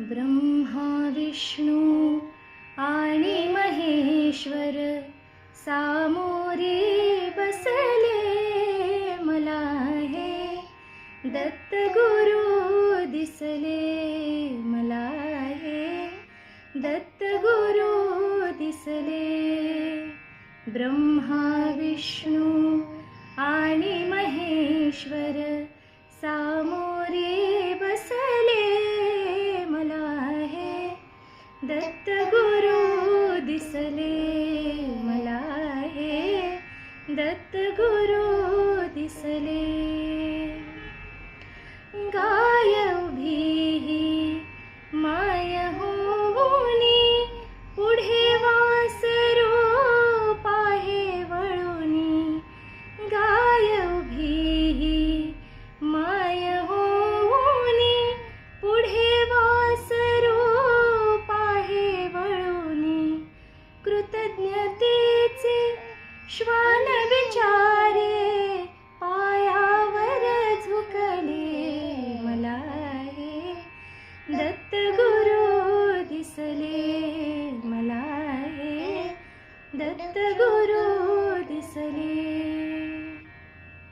ब्रह्मा विष्णु आणि महेश्वर सामोरे बसले मला हे दत्त गुरु दिसले मला हे दत्त गुरु दिसले ब्रह्मा विष्णू आणि महेश्वर सामोरे दत्त गुरु दिसले मला हे. दत्त गुरु दिसले. गा असे श्वान विचारे पायावर झुकले मला हे दत्त गुरु दिसले मला हे दत्त गुरु